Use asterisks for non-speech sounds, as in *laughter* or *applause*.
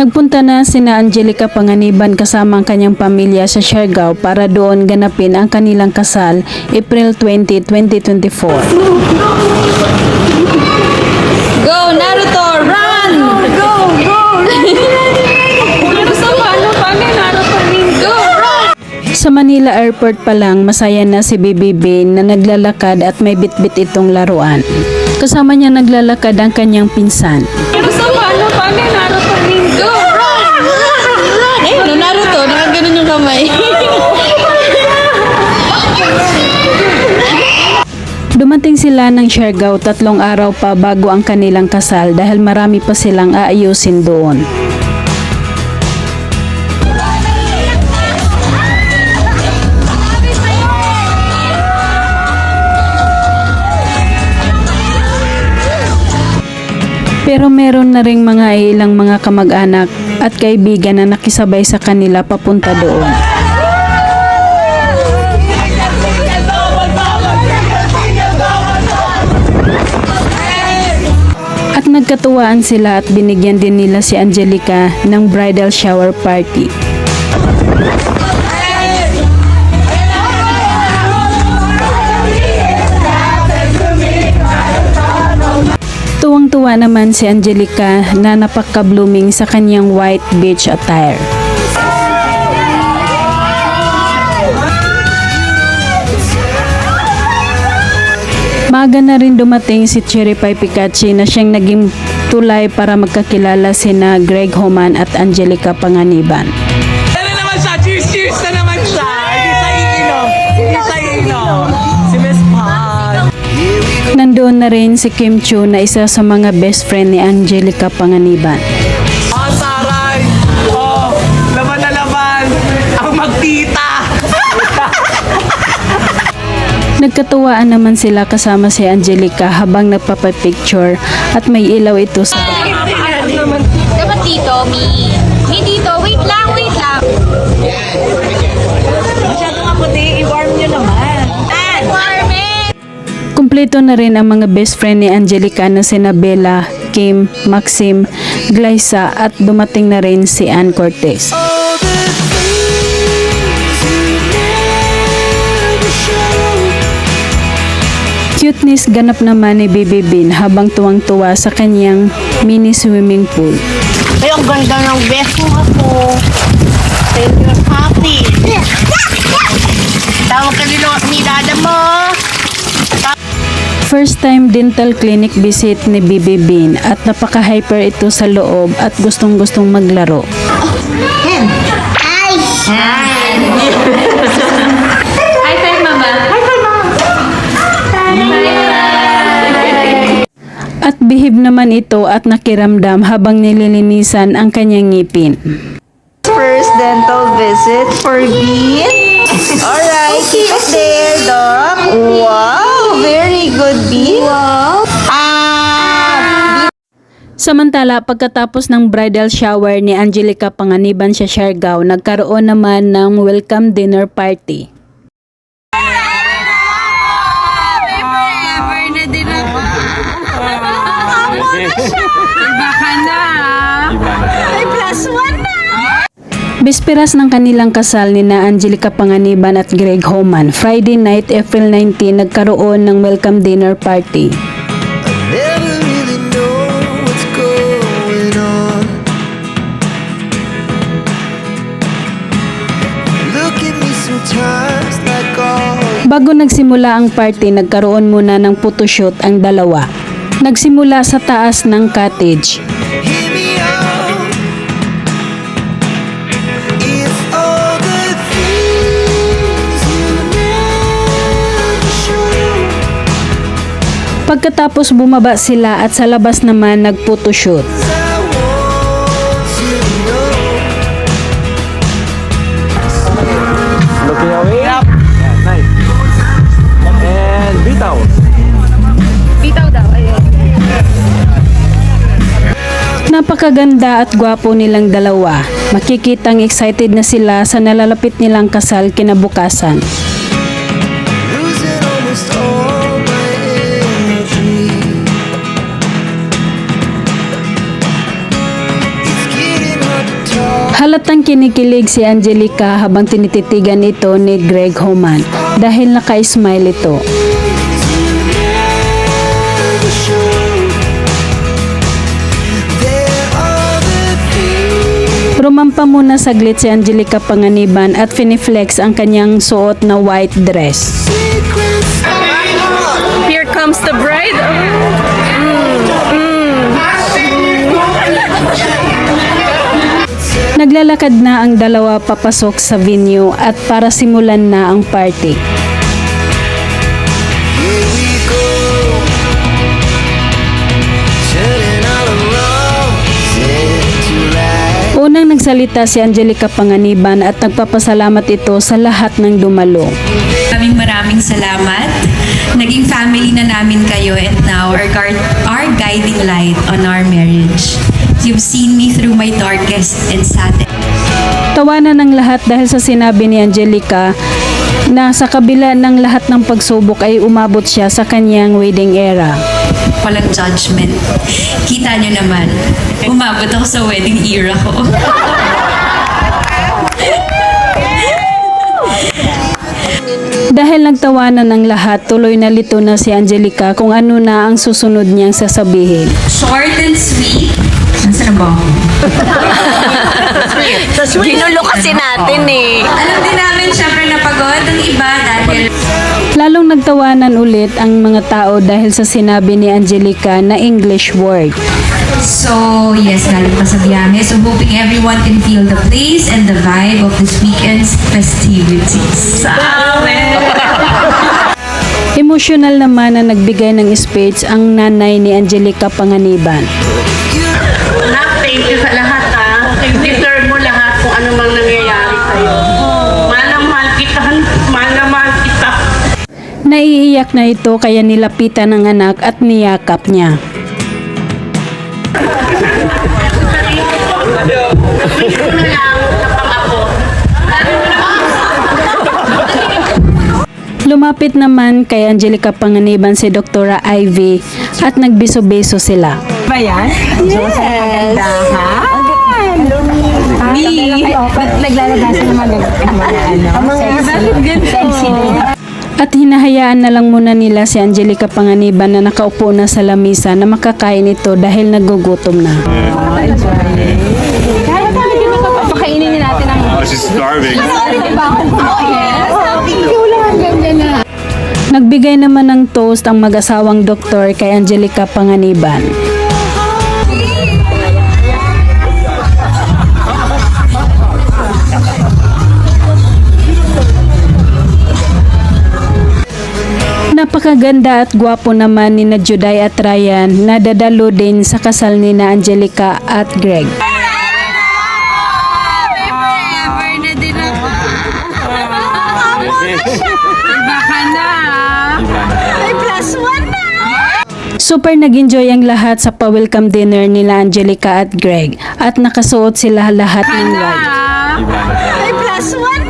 Nagpunta na sina Angelica Panganiban kasama ang kanyang pamilya sa Siargao para doon ganapin ang kanilang kasal April 20, 2024. Go, Naruto! Run! Go, go! *laughs* Ano! Sa Manila Airport pa lang, masaya na si BBB na naglalakad at may bitbit itong laruan. Kasama niya naglalakad ang kanyang pinsan. Gusto mo, ano pa ni Naruto? Naruto, nakaganon yung kamay. Dumating sila ng Siargao tatlong araw pa bago ang kanilang kasal dahil marami pa silang aayusin doon. Pero meron na ring mga ilang mga kamag-anak at kaibigan na nakisabay sa kanila papunta doon. At nagkatuwaan sila at binigyan din nila si Angelica ng bridal shower party. Tuwang-tuwa naman si Angelica na napaka-blooming sa kanyang white beach attire. Maga na rin dumating si Cherry Pie Picachi na siyang naging tulay para magkakilala sina Greg Homan at Angelica Panganiban. Na rin si Kim Chu na isa sa mga best friend ni Angelica Panganiban. Ang taray. Oh, laban na laban. Ang magtita. *laughs* Nagkatuwaan naman sila kasama si Angelica habang nagpapapicture at may ilaw ito sa Dapat dito, Mi. Mi dito. Wait lang, wait lang. Kumpleto na rin ang mga best friend ni Angelica na sina Bella, Kim, Maxim, Glyza at dumating na rin si Ann Cortez. Cuteness ganap naman ni Bibi Bin habang tuwang-tuwa sa kanyang mini swimming pool. Ay, ang ganda ng best mo ako. Tell you're happy. Tawag ka nilo ni dada mo. First time dental clinic visit ni Bibi Bin at napaka-hyper ito sa loob at gustong-gustong maglaro. High five, Mama. High five, Mama. At behave naman ito at nakiramdam habang nililinisan ang kanyang ngipin. First dental visit for Bean. Alright, keep it there, Doc. Wow, very good, Bean. Wow. Ah, Samantala, pagkatapos ng bridal shower ni Angelica Panganiban sa Siargao, nagkaroon naman ng welcome dinner party. Baka na. Ay, plus one. Bisperas ng kanilang kasal ni na Angelica Panganiban at Greg Homan, Friday night, April 19, nagkaroon ng welcome dinner party. Bago nagsimula ang party, nagkaroon muna ng photoshoot ang dalawa. Nagsimula sa taas ng cottage. Pagkatapos bumaba sila at sa labas naman nag-photoshoot. Looking away. Yep. Bitaw. Bitaw daw, ayun. Napakaganda at gwapo nilang dalawa. Makikitang excited na sila sa nalalapit nilang kasal kinabukasan. Halatang kinikilig si Angelica habang tinititigan ito ni Greg Homan dahil naka-smile ito. Rumampa muna saglit si Angelica Panganiban at finiflex ang kanyang suot na white dress. Here comes the bride. Oh. Naglalakad na ang dalawa papasok sa venue at para simulan na ang party. Unang nagsalita si Angelica Panganiban at nagpapasalamat ito sa lahat ng dumalo. Maraming maraming salamat. Naging family na namin kayo and now our, our guiding light on our marriage. You've seen me through my darkest and saddest Tawanan ng lahat dahil sa sinabi ni Angelica na sa kabila ng lahat ng pagsubok ay umabot siya sa kanyang wedding era. walang judgment. Kita nyo naman, umabot ako sa wedding era ko. Dahil nagtawanan ng lahat, tuloy na lito na si Angelica kung ano na ang susunod niyang sasabihin. Short and sweet. Na ba ako? Ginulo kasi natin eh. Alam din namin, syempre napagod ang iba dahil Lalong nagtawanan ulit ang mga tao dahil sa sinabi ni Angelica na English word. So, yes, galing pa sa biyahe. So, hoping everyone can feel the place and the vibe of this weekend's festivities. *laughs* Emosyonal naman na nagbigay ng speech ang nanay ni Angelica Panganiban. Thank you sa lahat ha. Deserve mo lahat kung ano mang nangyayari sa'yo. Mahal na mahal kita. Mahal na mahal kita. Naiiyak na ito kaya nilapitan ng anak at niyakap niya. Lumapit naman kay Angelica Panganiban si Dr. Ivy at nagbiso-beso sila. At hinahayaan na lang muna nila si Angelica Panganiban na nakaupo na sa lamisa na makakain ito dahil nagugutom na. Oh, she's starving. Nagbigay naman ng toast ang mag-asawang doktor kay Angelica Panganiban. Napakaganda at gwapo naman ni na Juday at Ryan na dadalo din sa kasal ni na Angelica at Greg. Super nag-enjoy ang lahat sa pa-welcome dinner nila Angelica at Greg at nakasuot sila lahat ng white. Plus one.